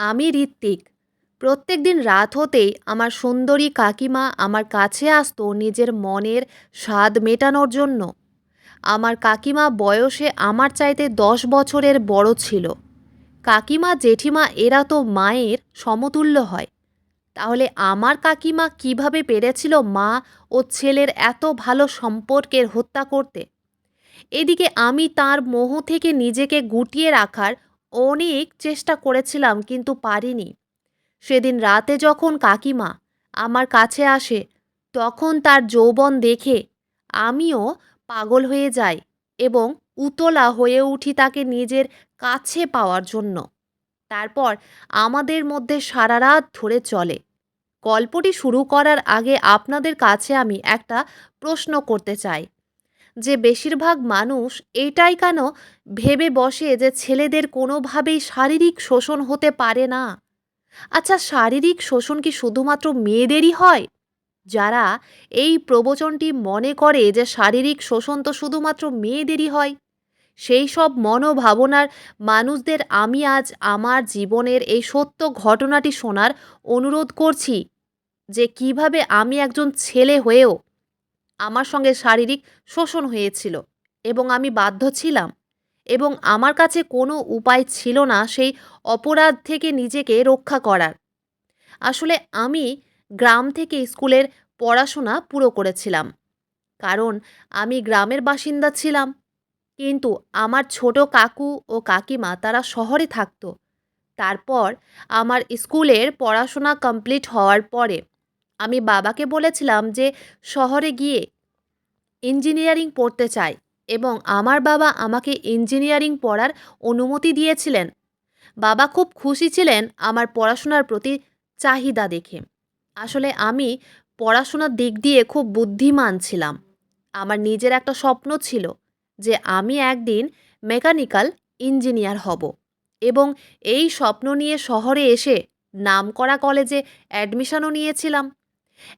আমি ঋত্বিক প্রত্যেক দিন রাত হতেই আমার সুন্দরী কাকিমা আমার কাছে আসতো নিজের মনের স্বাদ মেটানোর জন্য। আমার কাকিমা বয়সে আমার চাইতে দশ বছরের বড় ছিল। কাকিমা জেঠিমা এরা তো মায়ের সমতুল্য হয়। তাহলে আমার কাকিমা কীভাবে পেরেছিল মা ও ছেলের এত ভালো সম্পর্কের হত্যা করতে? এদিকে আমি তার মোহ থেকে নিজেকে গুটিয়ে রাখার অনেক চেষ্টা করেছিলাম, কিন্তু পারিনি। সেদিন রাতে যখন কাকিমা আমার কাছে আসে, তখন তার যৌবন দেখে আমিও পাগল হয়ে যাই এবং উতলা হয়ে উঠি তাকে নিজের কাছে পাওয়ার জন্য। তারপর আমাদের মধ্যে সারা রাত ধরে চলে। গল্পটি শুরু করার আগে আপনাদের কাছে আমি একটা প্রশ্ন করতে চাই। যে বেশিরভাগ মানুষ এটাই কেন ভেবে বসে যে ছেলেদের কোনোভাবেই শারীরিক শোষণ হতে পারে না? আচ্ছা শারীরিক শোষণ কি শুধুমাত্র মেয়েদেরই হয়? যারা এই প্রবচনটি মনে করে যে শারীরিক শোষণ তো শুধুমাত্র মেয়েদেরই হয়। সেই সব মনোভাবনার মানুষদের আমি আজ আমার জীবনের এই সত্য ঘটনাটি শোনার অনুরোধ করছি যে কীভাবে আমি একজন ছেলে হয়েও আমার সঙ্গে শারীরিক শোষণ হয়েছিল এবং আমি বাধ্য ছিলাম এবং আমার কাছে কোনো উপায় ছিল না সেই অপরাধ থেকে নিজেকে রক্ষা করার। আসলে আমি গ্রাম থেকে স্কুলের পড়াশোনা পুরো করেছিলাম। কারণ আমি গ্রামের বাসিন্দা ছিলাম। কিন্তু আমার ছোট কাকু ও কাকিমা তারা শহরে থাকতো। তারপর আমার স্কুলের পড়াশোনা কমপ্লিট হওয়ার পরে আমি বাবাকে বলেছিলাম যে শহরে গিয়ে ইঞ্জিনিয়ারিং পড়তে চাই এবং আমার বাবা আমাকে ইঞ্জিনিয়ারিং পড়ার অনুমতি দিয়েছিলেন। বাবা খুব খুশি ছিলেন আমার পড়াশোনার প্রতি চাহিদা দেখে। আসলে আমি পড়াশোনার দিক দিয়ে খুব বুদ্ধিমান ছিলাম। আমার নিজের একটা স্বপ্ন ছিল যে আমি একদিন মেকানিক্যাল ইঞ্জিনিয়ার হব এবং এই স্বপ্ন নিয়ে শহরে এসে নামকরা কলেজে অ্যাডমিশনও নিয়েছিলাম।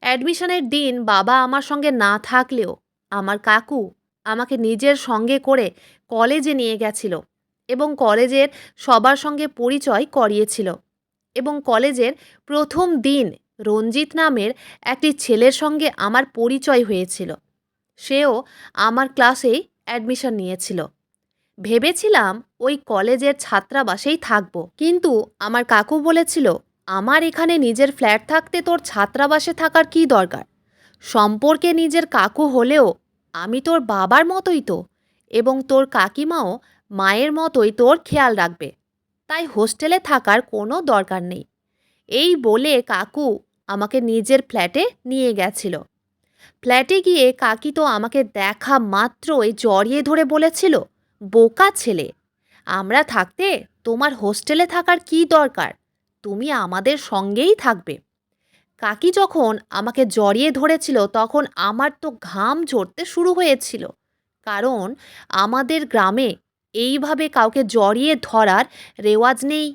অ্যাডমিশনের দিন বাবা আমার সঙ্গে না থাকলেও আমার কাকু আমাকে নিজের সঙ্গে করে কলেজে নিয়ে গেছিল এবং কলেজের সবার সঙ্গে পরিচয় করিয়েছিল এবং কলেজের প্রথম দিন রঞ্জিত নামের একটি ছেলের সঙ্গে আমার পরিচয় হয়েছিল। সেও আমার ক্লাসেই অ্যাডমিশন নিয়েছিল। ভেবেছিলাম ওই কলেজের ছাত্রাবাসেই থাকব। কিন্তু আমার কাকু বলেছিল আমার এখানে নিজের ফ্ল্যাট থাকতে তোর ছাত্রাবাসে থাকার কী দরকার? সম্পর্কে নিজের কাকু হলেও আমি তোর বাবার মতোই তো, এবং তোর কাকিমাও মায়ের মতোই তোর খেয়াল রাখবে। তাই হোস্টেলে থাকার কোনো দরকার নেই। এই বলে কাকু আমাকে নিজের ফ্ল্যাটে নিয়ে গেছিল। ফ্ল্যাটে গিয়ে কাকি তো আমাকে দেখা মাত্রই জড়িয়ে ধরে বলেছিল, বোকা ছেলে, আমরা থাকতে তোমার হোস্টেলে থাকার কি দরকার? তুমি আমাদের সঙ্গেই থাকবে। কাকি যখন আমাকে জড়িয়ে ধরেছিল তখন আমার তো ঘাম ঝরতে শুরু হয়েছিল। কারণ আমাদের গ্রামে এইভাবে কাউকে জড়িয়ে ধরার রেওয়াজ নেই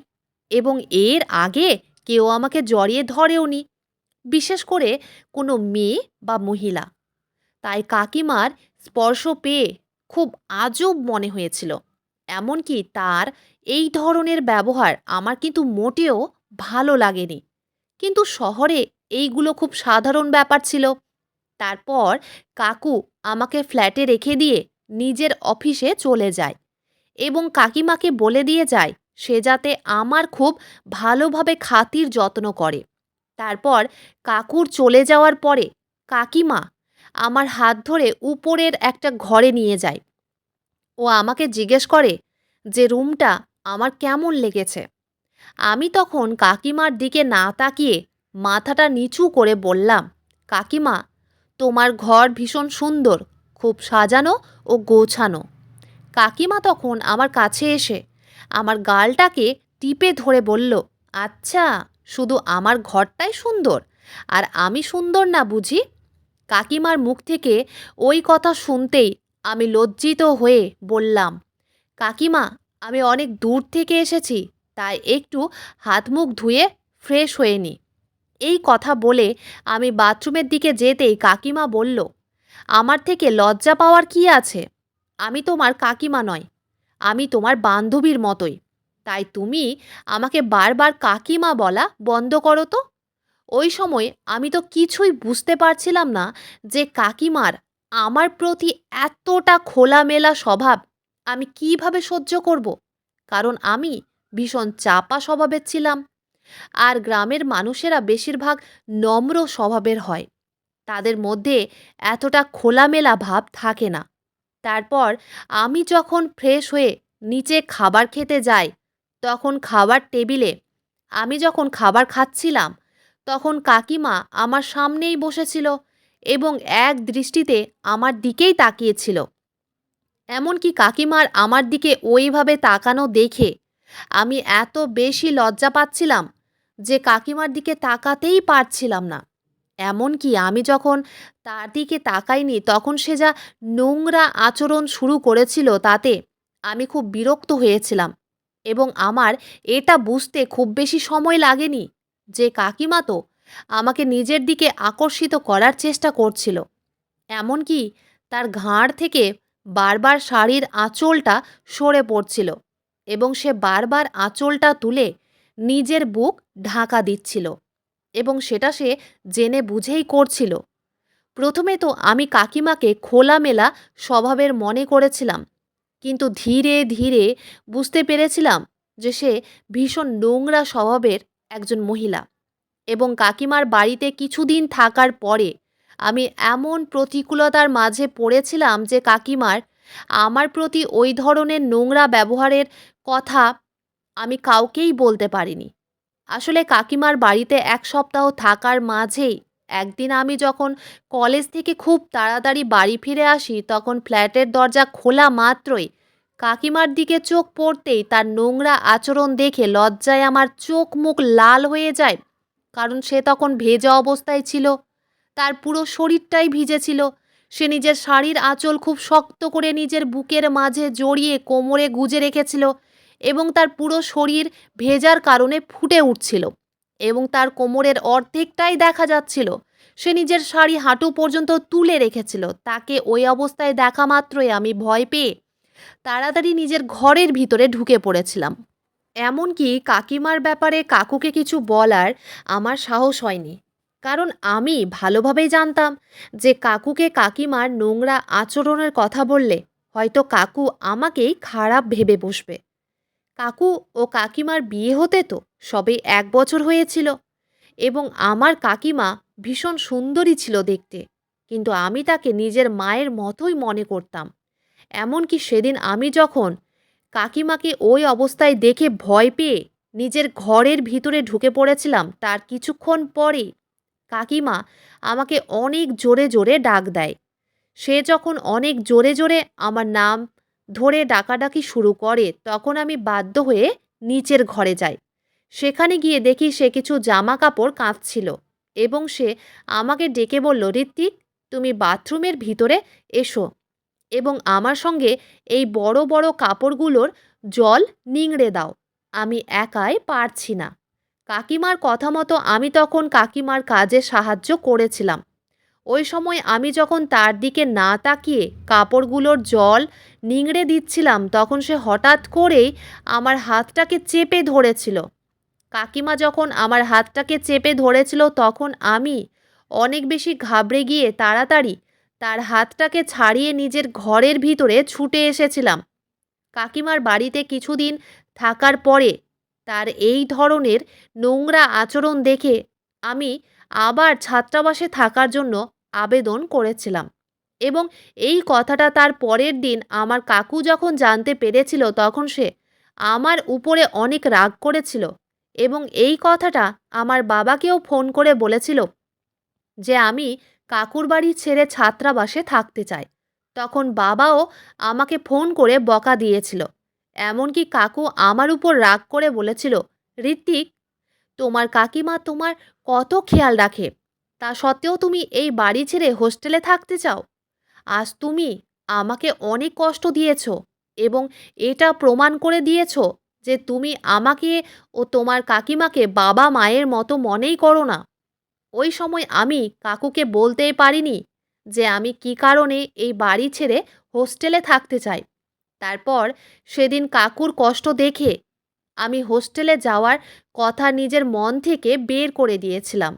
এবং এর আগে কেউ আমাকে জড়িয়ে ধরেও নি বিশেষ করে কোনো মেয়ে বা মহিলা। তাই কাকিমার স্পর্শ পেয়ে খুব আজব মনে হয়েছিল। এমনকি তার এই ধরনের ব্যবহার আমার কিন্তু মোটেও ভালো লাগেনি। কিন্তু শহরে এইগুলো খুব সাধারণ ব্যাপার ছিল। তারপর কাকু আমাকে ফ্ল্যাটে রেখে দিয়ে নিজের অফিসে চলে যায় এবং কাকিমাকে বলে দিয়ে যায়, সে যাতে আমার খুব ভালোভাবে খাতির যত্ন করে। তারপর কাকুর চলে যাওয়ার পরে কাকিমা আমার হাত ধরে উপরের একটা ঘরে নিয়ে যায়। ও আমাকে জিজ্ঞেস করে যে, রুমটা আমার কেমন লেগেছে? আমি তখন কাকিমার দিকে না তাকিয়ে মাথাটা নিচু করে বললাম, কাকিমা, তোমার ঘর ভীষণ সুন্দর, খুব সাজানো ও গোছানো। কাকিমা তখন আমার কাছে এসে আমার গালটাকে টিপে ধরে বলল আচ্ছা শুধু আমার ঘরটাই সুন্দর, আর আমি সুন্দর না বুঝি? কাকিমার মুখ থেকে ওই কথা শুনতেই আমি লজ্জিত হয়ে বললাম, কাকিমা, আমি অনেক দূর থেকে এসেছি তাই একটু হাত মুখ ধুয়ে ফ্রেশ হয়ে নিই এই কথা বলে আমি বাথরুমের দিকে যেতেই কাকিমা বলল, আমার থেকে লজ্জা পাওয়ার কি আছে? আমি তোমার কাকিমা নয়, আমি তোমার বান্ধবীর মতোই। তাই তুমি আমাকে বারবার কাকিমা বলা বন্ধ করো তো। ওই সময় আমি তো কিছুই বুঝতে পারছিলাম না যে কাকিমার আমার প্রতি এতটা খোলামেলা স্বভাব আমি কীভাবে সহ্য করব। কারণ আমি ভীষণ চাপা স্বভাবের ছিলাম। আর গ্রামের মানুষেরা বেশিরভাগ নম্র স্বভাবের হয়। তাদের মধ্যে এতটা খোলামেলা ভাব থাকে না। তারপর আমি যখন ফ্রেশ হয়ে নিচে খাবার খেতে যাই, তখন খাবার টেবিলে আমি যখন খাবার খাচ্ছিলাম, তখন কাকিমা আমার সামনেই বসেছিল এবং এক দৃষ্টিতে আমার দিকেই তাকিয়েছিল। এমনকি কাকিমার আমার দিকে ওইভাবে তাকানো দেখে আমি এত বেশি লজ্জা পাচ্ছিলাম যে কাকিমার দিকে তাকাতেই পারছিলাম না। এমনকি আমি যখন তার দিকে তাকাইনি তখন সে যা নোংরা আচরণ শুরু করেছিল তাতে আমি খুব বিরক্ত হয়েছিলাম এবং আমার এটা বুঝতে খুব বেশি সময় লাগেনি যে কাকিমা তো আমাকে নিজের দিকে আকর্ষিত করার চেষ্টা করছিল। এমনকি তার ঘাড় থেকে বারবার শাড়ির আঁচলটা সরে পড়ছিল। এবং সে বারবার আঁচলটা তুলে নিজের বুক ঢাকা দিচ্ছিল এবং সেটা সে জেনে বুঝেই করছিল। প্রথমে তো আমি কাকিমাকে খোলামেলা স্বভাবের মনে করেছিলাম, কিন্তু ধীরে ধীরে বুঝতে পেরেছিলাম যে সে ভীষণ নোংরা স্বভাবের একজন মহিলা এবং কাকিমার বাড়িতে কিছুদিন থাকার পরে আমি এমন প্রতিকূলতার মাঝে পড়েছিলাম যে কাকিমার আমার প্রতি ওই ধরনের নোংরা ব্যবহারের কথা আমি কাউকেই বলতে পারিনি। আসলে কাকিমার বাড়িতে এক সপ্তাহ থাকার মাঝেই একদিন আমি যখন কলেজ থেকে খুব তাড়াতাড়ি বাড়ি ফিরে আসি, তখন ফ্ল্যাটের দরজা খোলা মাত্রই কাকিমার দিকে চোখ পড়তেই তার নোংরা আচরণ দেখে লজ্জায় আমার চোখ মুখ লাল হয়ে যায়, কারণ সে তখন ভেজা অবস্থায় ছিল, তার পুরো শরীরটাই ভিজেছিল সে নিজের শাড়ির আঁচল খুব শক্ত করে নিজের বুকের মাঝে জড়িয়ে কোমরে গুজে রেখেছিল এবং তার পুরো শরীর ভেজার কারণে ফুটে উঠছিল এবং তার কোমরের অর্ধেকটাই দেখা যাচ্ছিল। সে নিজের শাড়ি হাঁটু পর্যন্ত তুলে রেখেছিল। তাকে ওই অবস্থায় দেখা মাত্রই আমি ভয় পেয়ে তাড়াতাড়ি নিজের ঘরের ভিতরে ঢুকে পড়েছিলাম। এমনকি কাকিমার ব্যাপারে কাকুকে কিছু বলার আমার সাহস হয়নি। কারণ আমি ভালোভাবেই জানতাম যে কাকুকে কাকিমার নোংরা আচরণের কথা বললে হয়তো কাকু আমাকেই খারাপ ভেবে বসবে। কাকু ও কাকিমার বিয়ে হতে তো সবে এক বছর হয়েছিল এবং আমার কাকিমা ভীষণ সুন্দরী ছিল দেখতে, কিন্তু আমি তাকে নিজের মায়ের মতোই মনে করতাম। এমনকি সেদিন আমি যখন কাকিমাকে ওই অবস্থায় দেখে ভয় পেয়ে নিজের ঘরের ভিতরে ঢুকে পড়েছিলাম তার কিছুক্ষণ পরে কাকিমা আমাকে অনেক জোরে জোরে ডাক দেয়। সে যখন অনেক জোরে জোরে আমার নাম ধরে ডাকাডাকি শুরু করে, তখন আমি বাধ্য হয়ে নিচের ঘরে যাই। সেখানে গিয়ে দেখি সে কিছু জামা কাপড় কাঁচছিল এবং সে আমাকে ডেকে বলল, ঋত্বিক, তুমি বাথরুমের ভিতরে এসো এবং আমার সঙ্গে এই বড় বড় কাপড়গুলোর জল নিংড়ে দাও। আমি একাই পারছি না। কাকিমার কথা মতো আমি তখন কাকিমার কাজে সাহায্য করেছিলাম। ওই সময় আমি যখন তার দিকে না তাকিয়ে কাপড়গুলোর জল নিংড়ে দিচ্ছিলাম, তখন সে হঠাৎ করেই আমার হাতটাকে চেপে ধরেছিল। কাকিমা যখন আমার হাতটাকে চেপে ধরেছিল, তখন আমি অনেক বেশি ঘাবড়ে গিয়ে তাড়াতাড়ি তার হাতটাকে ছাড়িয়ে নিজের ঘরের ভিতরে ছুটে এসেছিলাম। কাকিমার বাড়িতে কিছুদিন থাকার পরে তার এই ধরনের নোংরা আচরণ দেখে আমি আবার ছাত্রাবাসে থাকার জন্য আবেদন করেছিলাম। এবং এই কথাটা তার পরের দিন আমার কাকু যখন জানতে পেরেছিল তখন সে আমার উপরে অনেক রাগ করেছিল এবং এই কথাটা আমার বাবাকেও ফোন করে বলেছিল যে আমি কাকুর বাড়ি ছেড়ে ছাত্রাবাসে থাকতে চাই। তখন বাবাও আমাকে ফোন করে বকা দিয়েছিল। এমনকি কাকু আমার উপর রাগ করে বলেছিল, ঋত্বিক, তোমার কাকিমা তোমার কত খেয়াল রাখে। তা সত্ত্বেও তুমি এই বাড়ি ছেড়ে হোস্টেলে থাকতে চাও। আজ তুমি আমাকে অনেক কষ্ট দিয়েছ এবং এটা প্রমাণ করে দিয়েছ যে তুমি আমাকে ও তোমার কাকিমাকে বাবা মায়ের মতো মনেই করো না। ওই সময় আমি কাকুকে বলতেই পারিনি যে আমি কি কারণে এই বাড়ি ছেড়ে হোস্টেলে থাকতে চাই। তারপর সেদিন কাকুর কষ্ট দেখে আমি হোস্টেলে যাওয়ার কথা নিজের মন থেকে বের করে দিয়েছিলাম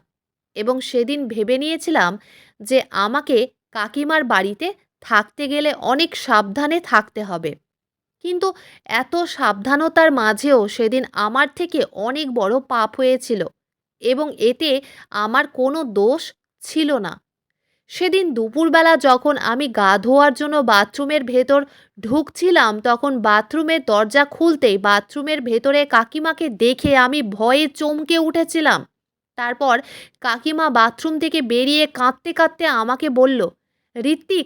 এবং সেদিন ভেবে নিয়েছিলাম যে আমাকে কাকিমার বাড়িতে থাকতে গেলে অনেক সাবধানে থাকতে হবে। কিন্তু এত সাবধানতার মাঝেও সেদিন আমার থেকে অনেক বড় পাপ হয়েছিল এবং এতে আমার কোনো দোষ ছিল না। সেদিন দুপুরবেলা যখন আমি গা ধোয়ার জন্য বাথরুমের ভেতর ঢুকছিলাম, তখন বাথরুমের দরজা খুলতেই বাথরুমের ভেতরে কাকিমাকে দেখে আমি ভয়ে চমকে উঠেছিলাম। তারপর কাকিমা বাথরুম থেকে বেরিয়ে কাঁদতে কাঁদতে আমাকে বলল, ঋত্বিক,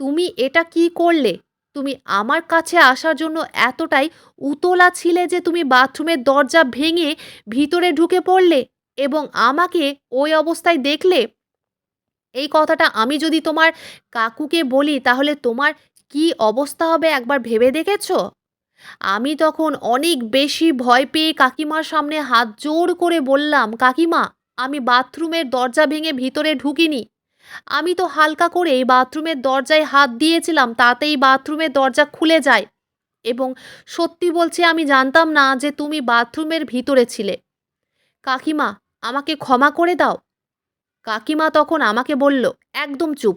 তুমি এটা কি করলে? তুমি আমার কাছে আসার জন্য এতটাই উতলা ছিলে যে তুমি বাথরুমের দরজা ভেঙে ভিতরে ঢুকে পড়লে এবং আমাকে ওই অবস্থায় দেখলে? এই কথাটা আমি যদি তোমার কাকুকে বলি, তাহলে তোমার কি অবস্থা হবে একবার ভেবে দেখেছ? আমি তখন অনেক বেশি ভয় পেয়ে কাকিমার সামনে হাত জোর করে বললাম, কাকিমা, আমি বাথরুমের দরজা ভেঙে ভিতরে ঢুকিনি। আমি তো হালকা করে এই বাথরুমের দরজায় হাত দিয়েছিলাম, তাতেই বাথরুমের দরজা খুলে যায়। এবং সত্যি বলছি, আমি জানতাম না যে তুমি বাথরুমের ভিতরে ছিলে। কাকিমা, আমাকে ক্ষমা করে দাও। কাকিমা তখন আমাকে বলল, একদম চুপ।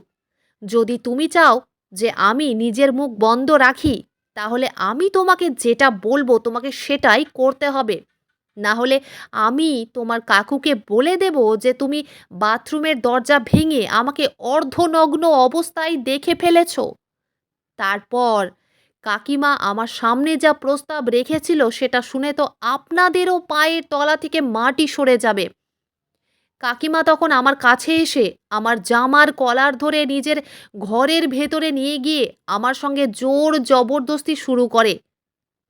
যদি তুমি চাও যে আমি নিজের মুখ বন্ধ রাখি, তাহলে আমি তোমাকে যেটা বলব তোমাকে সেটাই করতে হবে। না হলে আমি তোমার কাকুকে বলে দেব যে তুমি বাথরুমের দরজা ভেঙে আমাকে অর্ধনগ্ন অবস্থায় দেখে ফেলেছ। তারপর কাকিমা আমার সামনে যা প্রস্তাব রেখেছিল সেটা শুনে তো আপনাদেরও পায়ের তলা থেকে মাটি সরে যাবে। কাকিমা তখন আমার কাছে এসে আমার জামার কলার ধরে নিজের ঘরের ভেতরে নিয়ে গিয়ে আমার সঙ্গে জোর জবরদস্তি শুরু করে।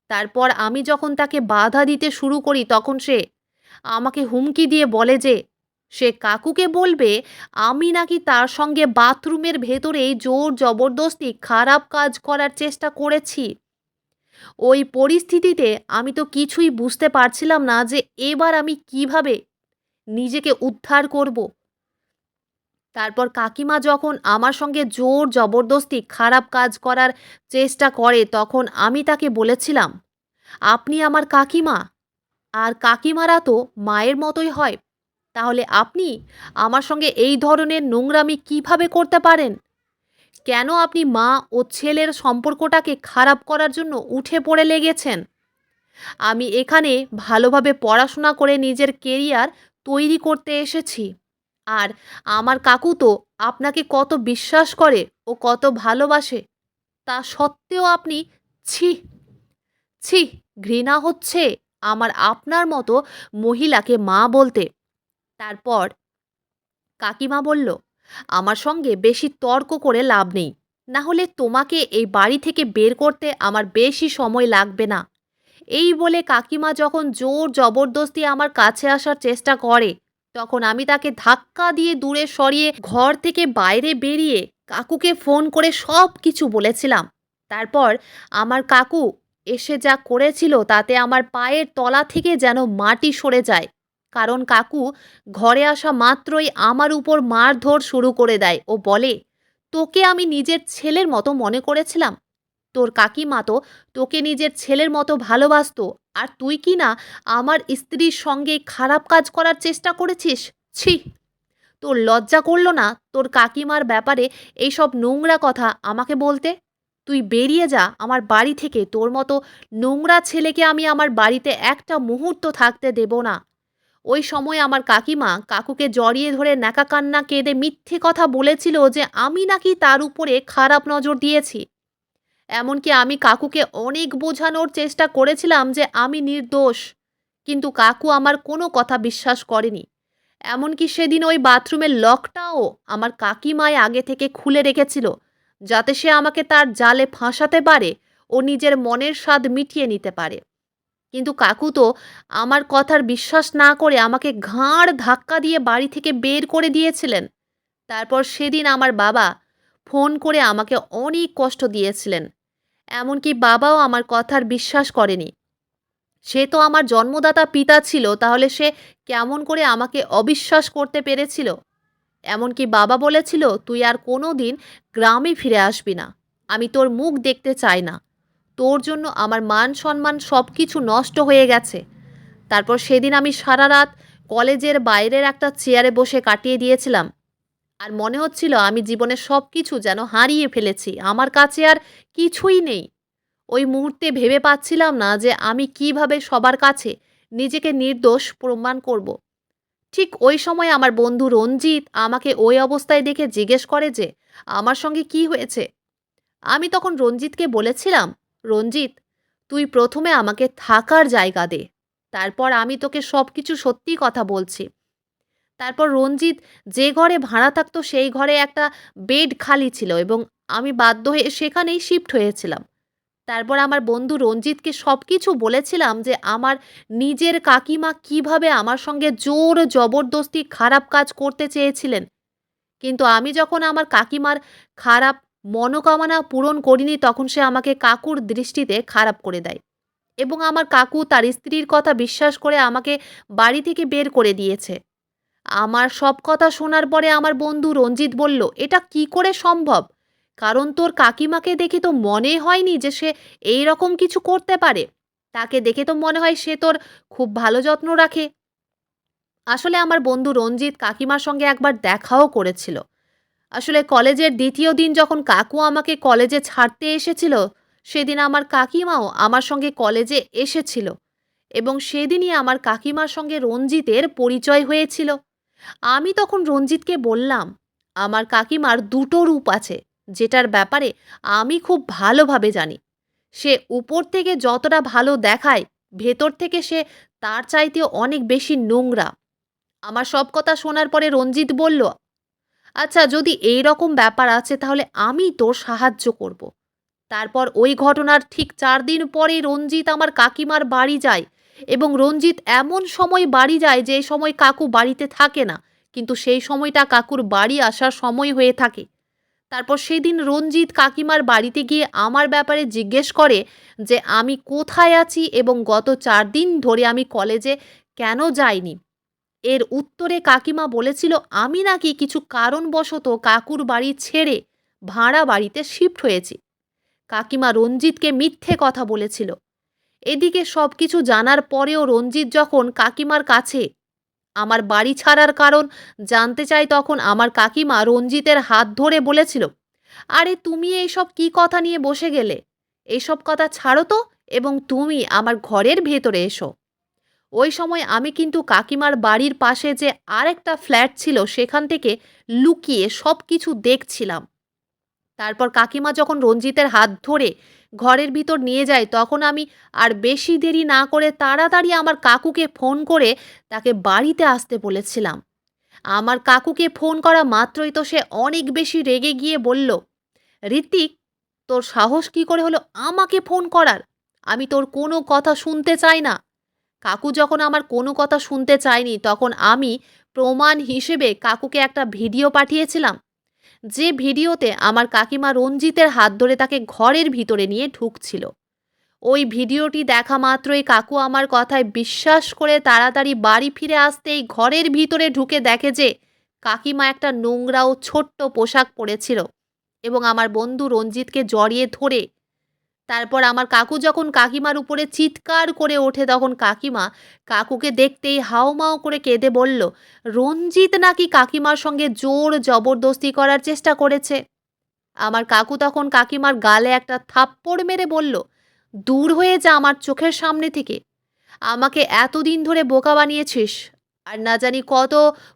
তারপর আমি যখন তাকে বাধা দিতে শুরু করি, তখন সে আমাকে হুমকি দিয়ে বলে যে, সে কাকুকে বলবে, আমি নাকি তার সঙ্গে বাথরুমের ভেতরেই জোর জবরদস্তি খারাপ কাজ করার চেষ্টা করেছি। ওই পরিস্থিতিতে আমি তো কিছুই বুঝতে পারছিলাম না যে এবার আমি কীভাবে নিজেকে উদ্ধার করব। তারপর কাকিমা যখন আমার সঙ্গে জোর জবরদস্তি খারাপ কাজ করার চেষ্টা করে, তখন আমি তাকে বলেছিলাম, আপনি আমার কাকিমা। আর কাকিমারা তো মায়ের মতোই হয়। তাহলে আপনি আমার সঙ্গে এই ধরনের নোংরামি কীভাবে করতে পারেন? কেন আপনি মা ও ছেলের সম্পর্কটাকে খারাপ করার জন্য উঠে পড়ে লেগেছেন? আমি এখানে ভালোভাবে পড়াশোনা করে নিজের কেরিয়ার তৈরি করতে এসেছি। আর আমার কাকু তো আপনাকে কত বিশ্বাস করে ও কত ভালোবাসে। তা সত্ত্বেও আপনি ছি ছি, ঘৃণা হচ্ছে আমার আপনার মতো মহিলাকে মা বলতে। তারপর কাকিমা বলল, আমার সঙ্গে বেশি তর্ক করে লাভ নেই। না হলে তোমাকে এই বাড়ি থেকে বের করতে আমার বেশি সময় লাগবে না। এই বলে কাকিমা যখন জোর জবরদস্তি আমার কাছে আসার চেষ্টা করে, তখন আমি তাকে ধাক্কা দিয়ে দূরে সরিয়ে ঘর থেকে বাইরে বেরিয়ে কাকুকে ফোন করে সব কিছু বলেছিলাম। তারপর আমার কাকু এসে যা করেছিল তাতে আমার পায়ের তলা থেকে যেন মাটি সরে যায়, কারণ কাকু ঘরে আসা মাত্রই আমার উপর মারধর শুরু করে দেয় ও বলে, তোকে আমি নিজের ছেলের মতো মনে করেছিলাম তোর কাকিমা তো তোকে নিজের ছেলের মতো ভালোবাসতো। আর তুই কি না আমার স্ত্রীর সঙ্গে খারাপ কাজ করার চেষ্টা করেছিস? ছি! তোর লজ্জা করল না তোর কাকিমার ব্যাপারে এইসব নোংরা কথা আমাকে বলতে? তুই বেরিয়ে যা আমার বাড়ি থেকে, তোর মতো নোংরা ছেলেকে আমি আমার বাড়িতে একটা মুহূর্ত থাকতে দেব না। ওই সময় আমার কাকিমা কাকুকে জড়িয়ে ধরে ন্যাকা কান্না কেঁদে মিথ্যে কথা বলেছিল যে আমি নাকি তার উপরে খারাপ নজর দিয়েছি। এমনকি আমি কাকুকে অনেক বোঝানোর চেষ্টা করেছিলাম যে আমি নির্দোষ, কিন্তু কাকু আমার কোনো কথা বিশ্বাস করেনি। এমনকি সেদিন ওই বাথরুমের লকটাও আমার কাকিমায় আগে থেকে খুলে রেখেছিল, যাতে সে আমাকে তার জালে ফাঁসাতে পারে ও নিজের মনের স্বাদ মিটিয়ে নিতে পারে। কিন্তু কাকু তো আমার কথার বিশ্বাস না করে আমাকে ঘাড় ধাক্কা দিয়ে বাড়ি থেকে বের করে দিয়েছিলেন। তারপর সেদিন আমার বাবা ফোন করে আমাকে অনেক কষ্ট দিয়েছিলেন। এমনকি বাবাও আমার কথার বিশ্বাস করেনি। সে তো আমার জন্মদাতা পিতা ছিল, তাহলে সে কেমন করে আমাকে অবিশ্বাস করতে পেরেছিল? এমনকি বাবা বলেছিল, তুই আর কোনো দিন গ্রামে ফিরে আসবি না। আমি তোর মুখ দেখতে চাই না। তোর জন্য আমার মান সম্মান সব কিছু নষ্ট হয়ে গেছে। তারপর সেদিন আমি সারা রাত কলেজের বাইরের একটা চেয়ারে বসে কাটিয়ে দিয়েছিলাম। আর মনে হচ্ছিল আমি জীবনে সব কিছু যেন হারিয়ে ফেলেছি, আমার কাছে আর কিছুই নেই। ওই মুহূর্তে ভেবে পাচ্ছিলাম না যে আমি কীভাবে সবার কাছে নিজেকে নির্দোষ প্রমাণ করব। ঠিক ওই সময় আমার বন্ধু রঞ্জিত আমাকে ওই অবস্থায় দেখে জিজ্ঞেস করে যে, আমার সঙ্গে কি হয়েছে? আমি তখন রঞ্জিতকে বলেছিলাম, রঞ্জিত, তুই প্রথমে আমাকে থাকার জায়গা দে, তারপর আমি তোকে সব কিছু সত্যি কথা বলছি। তারপর রঞ্জিত যে ঘরে ভাড়া থাকতো সেই ঘরে একটা বেড খালি ছিল এবং আমি বাধ্য হয়ে সেখানেই শিফট হয়েছিলাম। তারপর আমার বন্ধু রঞ্জিতকে সব কিছু বলেছিলাম যে আমার নিজের কাকিমা কীভাবে আমার সঙ্গে জোর জবরদস্তি খারাপ কাজ করতে চেয়েছিলেন। কিন্তু আমি যখন আমার কাকিমার খারাপ মনোকামনা পূরণ করিনি তখন সে আমাকে কাকুর দৃষ্টিতে খারাপ করে দেয় এবং আমার কাকু তার স্ত্রীর কথা বিশ্বাস করে আমাকে বাড়ি থেকে বের করে দিয়েছে। আমার সব কথা শোনার পরে আমার বন্ধু রঞ্জিত বলল, এটা কি করে সম্ভব? কারণ তোর কাকিমাকে দেখে তো মনে হয়নি যে সে এই রকম কিছু করতে পারে। তাকে দেখে তো মনে হয় সে তোর খুব ভালো যত্ন রাখে। আসলে আমার বন্ধু রঞ্জিত কাকিমার সঙ্গে একবার দেখাও করেছিল। আসলে কলেজের দ্বিতীয় দিন যখন কাকু আমাকে কলেজে ছাড়তে এসেছিল, সেদিন আমার কাকিমাও আমার সঙ্গে কলেজে এসেছিল এবং সেদিনই আমার কাকিমার সঙ্গে রঞ্জিতের পরিচয় হয়েছিল। আমি তখন রঞ্জিতকে বললাম, আমার কাকিমার দুটো রূপ আছে, যেটার ব্যাপারে আমি খুব ভালোভাবে জানি সে উপর থেকে যতটা ভালো দেখায়, ভেতর থেকে সে তার চাইতেও অনেক বেশি নোংরা আমার সব কথা শোনার পরে রঞ্জিত বলল আচ্ছা যদি এই রকম ব্যাপার আছে, তাহলে আমি তোর সাহায্য করব। তারপর ওই ঘটনার ঠিক চার দিন পরে রঞ্জিত আমার কাকিমার বাড়ি যায় এবং রঞ্জিত এমন সময় বাড়ি যায় যে সময় কাকু বাড়িতে থাকে না, কিন্তু সেই সময়টা কাকুর বাড়ি আসার সময় হয়ে থাকে। তারপর সেদিন রঞ্জিত কাকিমার বাড়িতে গিয়ে আমার ব্যাপারে জিজ্ঞেস করে যে আমি কোথায় আছি এবং গত চার দিন ধরে আমি কলেজে কেন যাইনি। এর উত্তরে কাকিমা বলেছিল, আমি নাকি কিছু কারণবশত কাকুর বাড়ি ছেড়ে ভাড়া বাড়িতে শিফট হয়েছি। কাকিমা রঞ্জিতকে মিথ্যে কথা বলেছিল। এদিকে সব কিছু জানার পরেও রঞ্জিত যখন কাকিমার কাছে, আমার বাড়ি ছাড়ার কারণ জানতে চাই তখন আমার কাকিমা রঞ্জিতের হাত ধরে বলেছিল, আরে তুমি এইসব কি কথা নিয়ে বসে গেলে? এইসব কথা ছাড়ো তো এবং তুমি আমার ঘরের ভেতরে এসো। ওই সময় আমি কিন্তু কাকিমার বাড়ির পাশে যে আরেকটা ফ্ল্যাট ছিল সেখান থেকে লুকিয়ে সব কিছু দেখছিলাম। তারপর কাকিমা যখন রঞ্জিতের হাত ধরে ঘরের ভিতর নিয়ে যায়, তখন আমি আর বেশি দেরি না করে তাড়াতাড়ি আমার কাকুকে ফোন করে তাকে বাড়িতে আসতে বলেছিলাম। আমার কাকুকে ফোন করা মাত্রই তো সে অনেক বেশি রেগে গিয়ে বলল, ঋত্বিক, তোর সাহস কি করে হলো আমাকে ফোন করার? আমি তোর কোনো কথা শুনতে চাই না। কাকু যখন আমার কোনো কথা শুনতে চায়নি, তখন আমি প্রমাণ হিসেবে কাকুকে একটা ভিডিও পাঠিয়েছিলাম। যে ভিডিওতে আমার কাকিমা রঞ্জিতের হাত ধরে তাকে ঘরের ভিতরে নিয়ে ঢুকছিল। ওই ভিডিওটি দেখা মাত্রই কাকু আমার কথায় বিশ্বাস করে তাড়াতাড়ি বাড়ি ফিরে আসতেই ঘরের ভিতরে ঢুকে দেখে যে কাকিমা একটা নোংরা ও ছোট্ট পোশাক পরেছিল এবং আমার বন্ধু রঞ্জিতকে জড়িয়ে ধরে তারপর আমার কাকু যখন কাকিমার উপরে চিৎকার করে ওঠে তখন কাকিমা কাকুকে দেখতেই হাওমাও করে কেঁদে বলল, রঞ্জিত নাকি কাকিমার সঙ্গে জোর জবরদস্তি করার চেষ্টা করেছে? আমার কাকু তখন কাকিমার গালে একটা থাপ্পড় মেরে বলল, দূর হয়ে যা আমার চোখের সামনে থেকে। আমাকে এতদিন ধরে বোকা বানিয়েছিস আর না জানি কত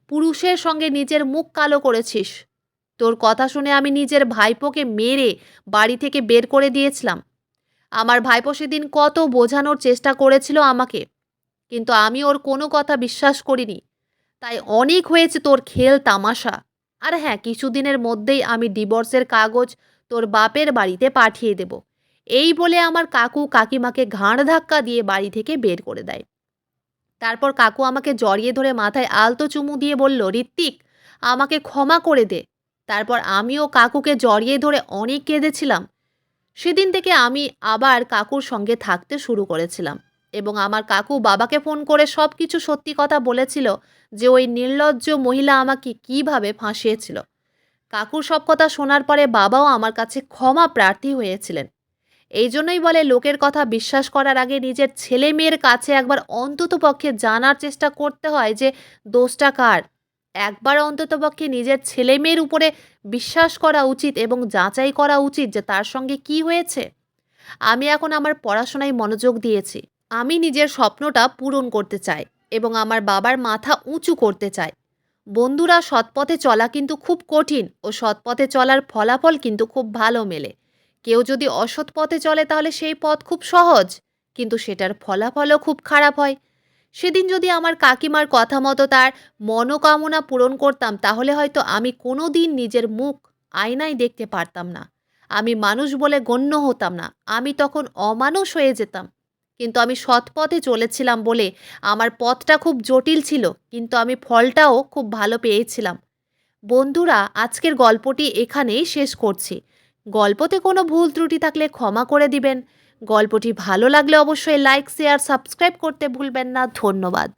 পুরুষের সঙ্গে নিজের মুখ কালো করেছিস। তোর কথা শুনে আমি নিজের ভাইপোকে মেরে বাড়ি থেকে বের করে দিয়েছিলাম। আমার ভাইপো সেদিন কত বোঝানোর চেষ্টা করেছিল আমাকে, কিন্তু আমি ওর কোনো কথা বিশ্বাস করিনি। তাই অনেক হয়েছে তোর খেল তামাশা। আর হ্যাঁ কিছুদিনের মধ্যেই আমি ডিভোর্সের কাগজ তোর বাপের বাড়িতে পাঠিয়ে দেব। এই বলে আমার কাকু কাকিমাকে ঘাড় ধাক্কা দিয়ে বাড়ি থেকে বের করে দেয়। তারপর কাকু আমাকে জড়িয়ে ধরে মাথায় আলতো চুমু দিয়ে বলল, ঋত্বিক, আমাকে ক্ষমা করে দে। তারপর আমিও কাকুকে জড়িয়ে ধরে অনেক কেঁদেছিলাম। সেদিন থেকে আমি আবার কাকুর সঙ্গে থাকতে শুরু করেছিলাম এবং আমার কাকু বাবাকে ফোন করে সব কিছু সত্যি কথা বলেছিল যে ওই নির্লজ্জ মহিলা আমাকে কীভাবে ফাঁসিয়েছিল। কাকুর সব কথা শোনার পরে বাবাও আমার কাছে ক্ষমা প্রার্থী হয়েছিলেন। এই জন্যই বলে লোকের কথা বিশ্বাস করার আগে নিজের ছেলে মেয়ের কাছে একবার অন্তত পক্ষে জানার চেষ্টা করতে হয় যে দোষটা কার। একবার অন্তত পক্ষে নিজের ছেলে মেয়ের উপরে বিশ্বাস করা উচিত এবং যাচাই করা উচিত যে তার সঙ্গে কি হয়েছে। আমি এখন আমার পড়াশোনায় মনোযোগ দিয়েছি। আমি নিজের স্বপ্নটা পূরণ করতে চাই এবং আমার বাবার মাথা উঁচু করতে চাই। বন্ধুরা সৎপথে চলা কিন্তু খুব কঠিন ও সৎপথে চলার ফলাফল কিন্তু খুব ভালো মেলে। কেউ যদি অসৎ পথে চলে তাহলে সেই পথ খুব সহজ, কিন্তু সেটার ফলাফলও খুব খারাপ হয়। সেদিন যদি আমার কাকিমার কথা মতো তার মনোকামনা পূরণ করতাম, তাহলে হয়তো আমি কোনো দিন নিজের মুখ আয়নায় দেখতে পারতাম না। আমি মানুষ বলে গণ্য হতাম না। আমি তখন অমানুষ হয়ে যেতাম। কিন্তু আমি সৎ পথে চলেছিলাম বলে আমার পথটা খুব জটিল ছিল, কিন্তু আমি ফলটাও খুব ভালো পেয়েছিলাম। বন্ধুরা, আজকের গল্পটি এখানেই শেষ করছি। গল্পতে কোনো ভুল ত্রুটি থাকলে ক্ষমা করে দিবেন। গল্পটি ভালো লাগলে অবশ্যই লাইক শেয়ার সাবস্ক্রাইব করতে ভুলবেন না। ধন্যবাদ।